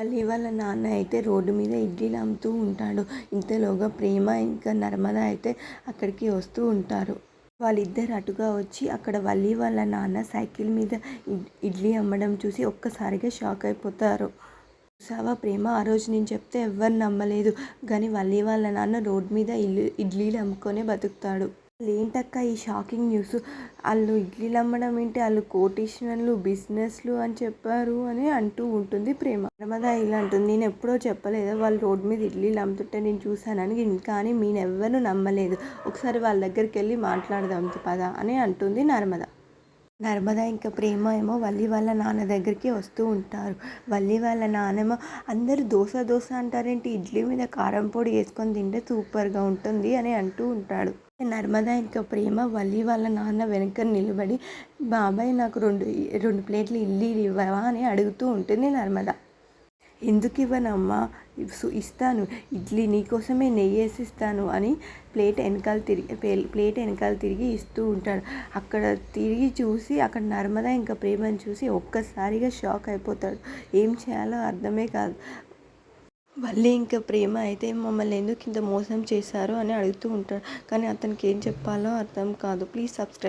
మళ్ళీ వాళ్ళ నాన్న అయితే రోడ్డు మీద ఇడ్లీలు అమ్ముతూ ఉంటాడు. ఇంతలోగా ప్రేమ ఇంకా నర్మద అయితే అక్కడికి వస్తూ ఉంటారు. వాళ్ళిద్దరు అటుగా వచ్చి అక్కడ వల్లి వాళ్ళ నాన్న సైకిల్ మీద ఇడ్లీ అమ్మడం చూసి ఒక్కసారిగా షాక్ అయిపోతారు. చూసావా ప్రేమ? ఆ రోజు నేను చెప్తే ఎవ్వరు నమ్మలేదు. కానీ వల్లి వాళ్ళ నాన్న రోడ్ మీద ఇల్లు ఇడ్లీలు అమ్ముకొనే బతుకుతాడు. ఏంటక్క ఈ షాకింగ్ న్యూస్. వాళ్ళు ఇడ్లీలు అమ్మడం ఏంటి? వాళ్ళు కోటీశ్వరులు బిజినెస్లు అని చెప్పారు అని అంటూ ఉంటుంది ప్రేమ. నర్మదా ఇలా అంటుంది. నేను ఎప్పుడో చెప్పలేదు. వాళ్ళు రోడ్ మీద ఇడ్లీలు అమ్ముతుంటే నేను చూశానని కానీ మీనెవ్వరూ నమ్మలేదు. ఒకసారి వాళ్ళ దగ్గరికి వెళ్ళి మాట్లాడదాం పద అని అంటుంది నర్మదా. నర్మద ఇంకా ప్రేమ ఏమో వల్లి వాళ్ళ నాన్న దగ్గరికి వస్తూ ఉంటారు. వల్లి వాళ్ళ నాన్నమ్మ అందరూ దోశ దోశ అంటారేంటి? ఇడ్లీ మీద కారం పొడి వేసుకొని తింటే సూపర్గా ఉంటుంది అని అంటూ ఉంటాడు. నర్మద ఇంకా ప్రేమ వల్లి వాళ్ళ నాన్న వెనక నిలబడి బాబాయ్ నాకు రెండు రెండు ప్లేట్లు ఇడ్లీ ఇవ్వవా? అని అడుగుతూ ఉంటుంది నర్మద. ఎందుకు ఇవ్వనమ్మా? ఇస్తాను. ఇడ్లీ నీకోసమే నెయ్యి వేసి ఇస్తాను అని ప్లేట్ వెనకాల తిరిగి ప్లేట్ వెనకాల తిరిగి ఇస్తూ ఉంటాడు. అక్కడ తిరిగి చూసి అక్కడ నర్మద ఇంకా ప్రేమను చూసి ఒక్కసారిగా షాక్ అయిపోతాడు. ఏం చేయాలో అర్థమే కాదు. మళ్ళీ ఇంకా ప్రేమ అయితే మమ్మల్ని ఎందుకు ఇంత మోసం చేశారు అని అడుగుతూ ఉంటాడు. కానీ అతనికి ఏం చెప్పాలో అర్థం కాదు. Please subscribe